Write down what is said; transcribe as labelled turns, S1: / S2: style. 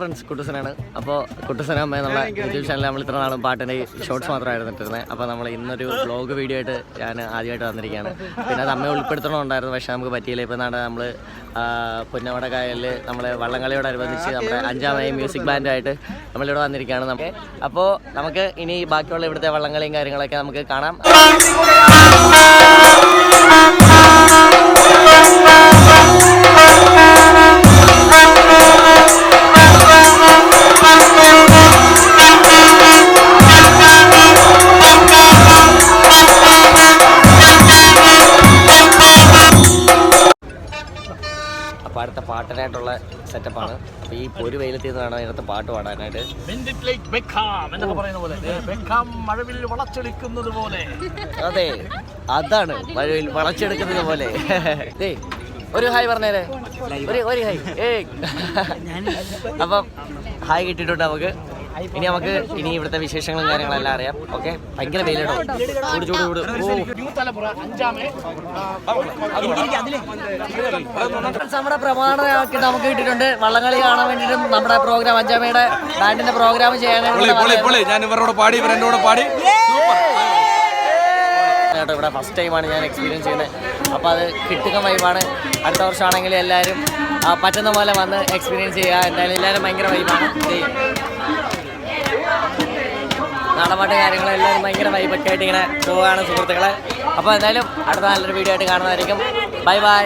S1: Friends കുട്ടുസനാണ്. അപ്പോൾ കുട്ടുസന അമ്മ YouTube ചാനലിൽ നമ്മൾ ഇത്ര നാളും പാട്ടിന്റെ ഷോർട്സ് മാത്രമായിരുന്നു ഇട്ടിരുന്നത് അപ്പോൾ നമ്മൾ ഇന്നൊരു വ്ലോഗ് വീഡിയോ ആയിട്ട് ഞാൻ ആദ്യമായിട്ട് വന്നിരിക്കുകയാണ്. പിന്നെ അത് അമ്മയെ ഉൾപ്പെടുത്തണമുണ്ടായിരുന്നു പക്ഷേ നമുക്ക് പറ്റിയില്ല. ഇപ്പോൾ നാളെ നമ്മൾ പുന്നമട കായലിൽ നമ്മൾ വള്ളംകളിയോടനുബന്ധിച്ച് നമ്മുടെ അഞ്ചാമയ മ്യൂസിക് ബാൻഡായിട്ട് നമ്മളിവിടെ വന്നിരിക്കുകയാണ്. നമുക്ക് അപ്പോൾ നമുക്ക് ഇനി ബാക്കിയുള്ള ഇവിടുത്തെ വള്ളംകളിയും കാര്യങ്ങളൊക്കെ നമുക്ക് കാണാം. അപ്പോൾ അടുത്ത പാട്ടിനായിട്ടുള്ള സെറ്റപ്പാണ് അപ്പോൾ ഈ പൊരു വെയിലത്തിൽ നിന്നാണ് അതിനകത്ത് പാട്ട് പാടാനായിട്ട്.
S2: Bendit Lake Beckham എന്നൊക്കെ പറയുന്ന പോലെ. ദേ, ബെക്കാം മഴവിൽ വളച്ചെടുക്കുന്നത് പോലെ.
S1: അതെ അതാണ് മഴവിൽ വളച്ചെടുക്കുന്നത് പോലെ. ഒരു ഹായ് പറഞ്ഞേരെ. ഒരു ഒരു ഹായ്. ഏ അപ്പം ഹായ് കിട്ടിയിട്ടുണ്ട് നമുക്ക്. ഇനി നമുക്ക് ഇനി ഇവിടുത്തെ വിശേഷങ്ങളും കാര്യങ്ങളെല്ലാം അറിയാം. ഓക്കെ ഭയങ്കര വെയിലിടോ ചൂട് ചൂട് ചൂട്. നമ്മുടെ പ്രമാണമാക്കി നമുക്ക് കിട്ടിയിട്ടുണ്ട്. വള്ളംകളി കാണാൻ വേണ്ടിയിട്ടും നമ്മുടെ പ്രോഗ്രാം അഞ്ചാമയുടെ ബാൻഡിന്റെ പ്രോഗ്രാം
S3: പൊളി ഞാൻ ഇവരോട് പാടി കൂടെ പാടി.
S1: കേട്ടോ ഇവിടെ ഫസ്റ്റ് ടൈമാണ് ഞാൻ എക്സ്പീരിയൻസ് ചെയ്യുന്നത്. അപ്പോൾ അത് കിട്ടുക വൈബാണ് അടുത്ത വർഷമാണെങ്കിൽ എല്ലാവരും പറ്റുന്ന പോലെ വന്ന് എക്സ്പീരിയൻസ് ചെയ്യുക. എന്തായാലും എല്ലാവരും ഭയങ്കര വൈബാണ് നാടൻപാട്ട് കാര്യങ്ങൾ എല്ലാവരും ഭയങ്കര വൈബൊക്കെ ആയിട്ട് ഇങ്ങനെ പോവുകയാണ് സുഹൃത്തുക്കളെ. അപ്പോൾ എന്തായാലും അടുത്ത നല്ലൊരു വീഡിയോ ആയിട്ട് കാണുന്നതായിരിക്കും. Bye bye